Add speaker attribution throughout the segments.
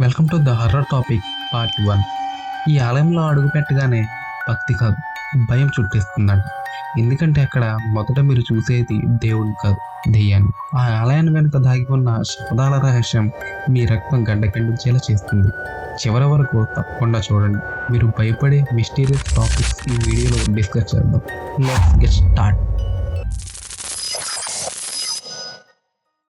Speaker 1: Welcome to the horror topic part one ఈ ఆలయంలో అడుగు పెట్టగానే భక్తి కాదు భయం చుట్టేస్తుందంట. ఎందుకంటే అక్కడ మొదట మీరు చూసేది దేవుడు కాదు దెయ్యాన్ని. ఆ ఆలయాన్ని వెనుక దాగి ఉన్న శబ్దాల రహస్యం మీ రక్తం గడ్డకెండించేలా చేస్తుంది. చివరి వరకు తప్పకుండా చూడండి. మీరు భయపడే మిస్టీరియస్ టాపిక్స్ ఈ వీడియోలో డిస్కస్ చేద్దాం. లెట్స్ గెట్ స్టార్ట్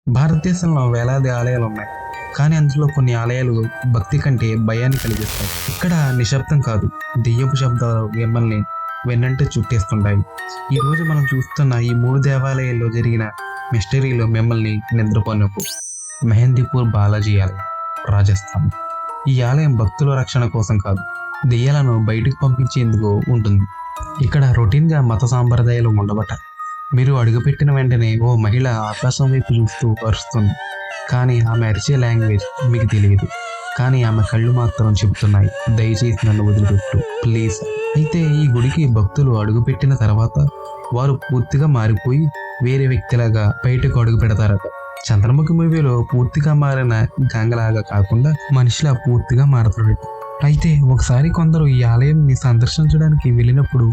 Speaker 1: భారతదేశంలో వేలాది ఆలయాలు ఉన్నాయి. కానీ అందులో కొన్ని ఆలయాలు భక్తి కంటే భయాన్ని కలిగిస్తాయి. ఇక్కడ నిశ్శబ్దం కాదు. దెయ్యపు శబ్దాలు మిమ్మల్ని వెన్నంటే చుట్టేస్తుంటాయి. ఈ రోజు మనం చూస్తున్న ఈ మూడు దేవాలయాల్లో జరిగిన మిస్టరీలో మిమ్మల్ని నిద్రపోనివ్వు. మెహందీపూర్ బాలాజీ ఆలయం రాజస్థాన్. ఈ ఆలయం భక్తుల రక్షణ కోసం కాదు దెయ్యాలను బయటకు పంపించేందుకు ఉంటుంది. ఇక్కడ రొటీన్గా మత సాంప్రదాయాలు ఉండబట మీరు అడుగుపెట్టిన వెంటనే ఓ మహిళ ఆకాశం వైపు చూస్తూ అరుస్తుంది. కానీ ఆమె అరిచే లాంగ్వేజ్ మీకు తెలియదు. కానీ ఆమె కళ్ళు మాత్రం చెబుతున్నాయి. దయచేసి నన్ను వదిలిపెట్టు ప్లీజ్. అయితే ఈ గుడికి భక్తులు అడుగుపెట్టిన తర్వాత వారు పూర్తిగా మారిపోయి వేరే వ్యక్తిలాగా బయటకు అడుగు పెడతారట. చంద్రముఖి మూవీలో పూర్తిగా మారిన గంగలాగా కాకుండా మనిషిలా పూర్తిగా మారతాడు. అయితే ఒకసారి కొందరు ఈ ఆలయంని సందర్శించడానికి వెళ్ళినప్పుడు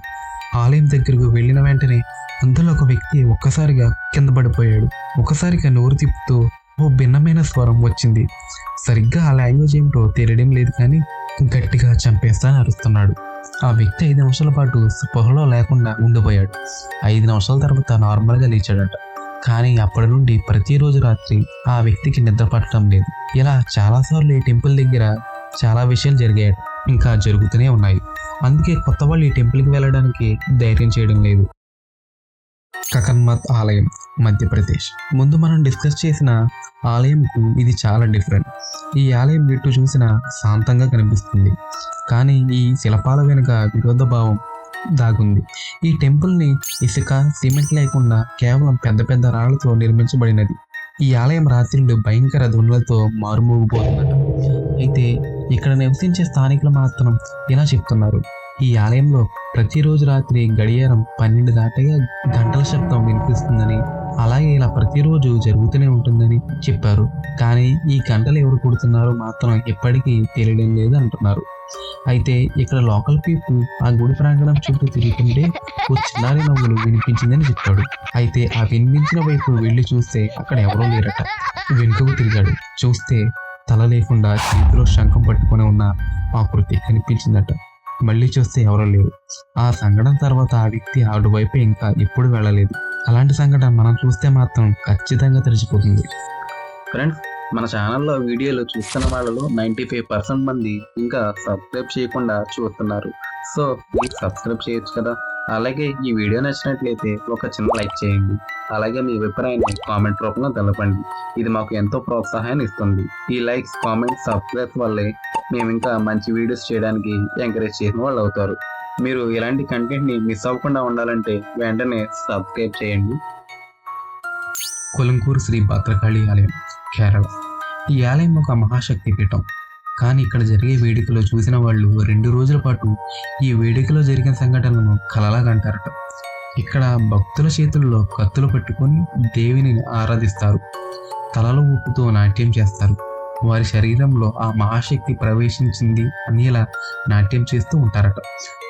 Speaker 1: ఆలయం దగ్గరకు వెళ్ళిన వెంటనే అందులో ఒక వ్యక్తి ఒక్కసారిగా కింద పడిపోయాడు. ఒకసారిగా నోరు తిప్పుతూ ఓ భిన్నమైన స్వరం వచ్చింది. సరిగ్గా ఆ లాంగ్వేజ్ ఏమిటో తెలియడం లేదు కానీ గట్టిగా చంపేస్తా అరుస్తున్నాడు. ఆ వ్యక్తి ఐదు నిమిషాల పాటు స్పృహలో లేకుండా ఉండిపోయాడు. ఐదు నిమిషాల తర్వాత నార్మల్గా లేచాడట. కానీ అప్పటి నుండి ప్రతిరోజు రాత్రి ఆ వ్యక్తికి నిద్ర పట్టడం లేదు. ఇలా చాలాసార్లు ఈ టెంపుల్ దగ్గర చాలా విషయాలు జరిగాయట. ఇంకా జరుగుతూనే ఉన్నాయి. అందుకే కొత్త వాళ్ళు ఈ టెంపుల్కి వెళ్ళడానికి ధైర్యం చేయడం లేదు. కకన్మత్ ఆలయం. మధ్యప్రదేశ్. ముందు మనం డిస్కస్ చేసిన ఆలయంకు ఇది చాలా డిఫరెంట్ ఈ ఆలయం ఎటు చూసినా శాంతంగా కనిపిస్తుంది. కానీ ఈ శిల్పాల వెనుక విరోధ భావం దాగుంది. ఈ టెంపుల్ని ఇసుక సిమెంట్ లేకుండా కేవలం పెద్ద పెద్ద రాళ్ళతో నిర్మించబడినది. ఈ ఆలయం రాత్రిళ్ళు భయంకర ధ్వనులతో మారుమోగిపోతుందట అయితే ఇక్కడ నివసించే స్థానికులు మాత్రం ఇలా చెప్తున్నారు. ఈ ఆలయంలో ప్రతిరోజు రాత్రి గడియారం పన్నెండు దాటగా గంటల శబ్దం వినిపిస్తుందని అలాగే ఇలా ప్రతిరోజు జరుగుతూనే ఉంటుందని చెప్పారు. కానీ ఈ గంటలు ఎవరు కొడుతున్నారో మాత్రం ఎప్పటికీ తెలియడం లేదు అంటున్నారు అయితే ఇక్కడ లోకల్ పీపుల్ ఆ గుడి ప్రాంగణం చుట్టూ తిరుగుతుంటే ఓ చిన్నారి నవ్వులు వినిపించిందని చెప్పాడు. అయితే ఆ వినిపించిన వైపు వెళ్ళి చూస్తే అక్కడ ఎవరూ లేరట. వెనుకకు తిరిగాడు. చూస్తే తల లేకుండా చేతిలో శంఖం పట్టుకొని ఉన్న ఆకృతి కనిపించిందట. మళ్ళీ చూస్తే ఎవరూ లేరు. ఆ సంఘటన తర్వాత ఆ వ్యక్తి ఆడు వైపు ఇంకా ఎప్పుడు వెళ్ళలేదు. అలాంటి సంఘటన మనం చూస్తే మాత్రం ఖచ్చితంగా తెలిసిపోతుంది. ఫ్రెండ్స్ మన ఛానల్లో వీడియోలు చూస్తున్న వాళ్ళలో నైంటీ ఫైవ్ పర్సెంట్ మంది ఇంకా సబ్స్క్రైబ్ చేయకుండా చూస్తున్నారు. సో మీరు సబ్స్క్రైబ్ చేయొచ్చు కదా. అలాగే ఈ వీడియో నచ్చినట్లయితే ఒక చిన్న లైక్ చేయండి. అలాగే మీ అభిప్రాయాన్ని కామెంట్ రూపంలో తెలపండి. ఇది మాకు ఎంతో ప్రోత్సాహాన్ని ఇస్తుంది. ఈ లైక్స్ కామెంట్స్ సబ్స్క్రైబ్ వల్లే మేము ఇంకా మంచి వీడియోస్ చేయడానికి ఎంకరేజ్ చేసిన వాళ్ళు అవుతారు. మీరు ఇలాంటి కంటెంట్ని మిస్ అవ్వకుండా ఉండాలంటే వెంటనే సబ్స్క్రైబ్ చేయండి. కొలంకూరు శ్రీ భద్రకాళి ఆలయం కేరళ. ఈ ఆలయం ఒక మహాశక్తి పీఠం. కానీ ఇక్కడ జరిగే వేడుకలో చూసిన వాళ్ళు రెండు రోజుల పాటు ఈ వేడుకలో జరిగిన సంఘటనలను కలలాగంటారట ఇక్కడ భక్తుల చేతుల్లో కత్తులు పట్టుకొని దేవిని ఆరాధిస్తారు. తలలో ఉప్పుతో నాట్యం చేస్తారు. వారి శరీరంలో ఆ మహాశక్తి ప్రవేశించింది అనేలా నాట్యం చేస్తూ ఉంటారట.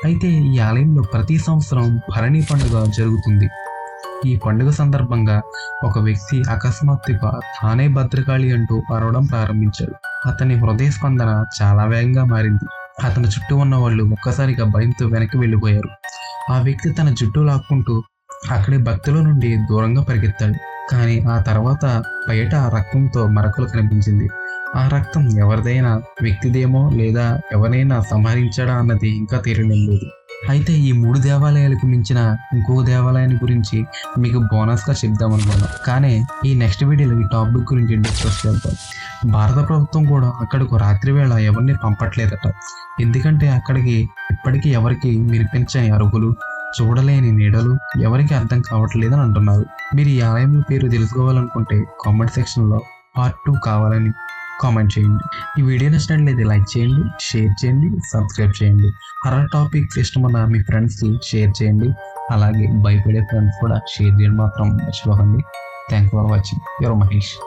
Speaker 1: అయితే ఈ ఆలయంలో ప్రతి సంవత్సరం భరణి పండుగ జరుగుతుంది. ఈ పండుగ సందర్భంగా ఒక వ్యక్తి అకస్మాత్తుగా తానే భద్రకాళి అంటూ అరవడం ప్రారంభించాడు. అతని హృదయ స్పందన చాలా వేగంగా మారింది. అతని చుట్టూ ఉన్న వాళ్ళు ఒక్కసారిగా భయంతో వెనక్కి వెళ్ళిపోయారు. ఆ వ్యక్తి తన జుట్టు లాక్కుంటూ అక్కడి భక్తుల నుండి దూరంగా పరిగెత్తాడు. కానీ ఆ తర్వాత బయట రక్తంతో మరకలు కనిపించింది. ఆ రక్తం ఎవరిదైనా వ్యక్తిదేమో లేదా ఎవరైనా సంహరించాడా అన్నది ఇంకా తెలియడం లేదు. అయితే ఈ మూడు దేవాలయాలకు మించిన ఇంకో దేవాలయాన్ని గురించి మీకు బోనస్గా చెప్దాం అనుకున్నాం. కానీ ఈ నెక్స్ట్ వీడియోలో ఈ టాపిక్ గురించి డిస్కస్ చేద్దాం. భారత ప్రభుత్వం కూడా అక్కడికి రాత్రి వేళ ఎవరిని పంపట్లేదట. ఎందుకంటే అక్కడికి ఇప్పటికీ ఎవరికి వినిపించే అరుగులు చూడలేని నీడలు ఎవరికి అర్థం కావట్లేదని అంటున్నారు. మీరు ఈ ఆలయం పేరు తెలుసుకోవాలనుకుంటే కామెంట్ సెక్షన్లో పార్ట్ టూ కావాలని కామెంట్ చేయండి. ఈ వీడియో నచ్చినట్లయితే లైక్ చేయండి షేర్ చేయండి సబ్స్క్రైబ్ చేయండి. హర్రర్ టాపిక్స్ ఇష్టమన్న మీ ఫ్రెండ్స్కి షేర్ చేయండి. అలాగే భయపడే ఫ్రెండ్స్ కూడా షేర్ చేయడం మాత్రం మర్చిపోకండి. Thank for watching your Mahesh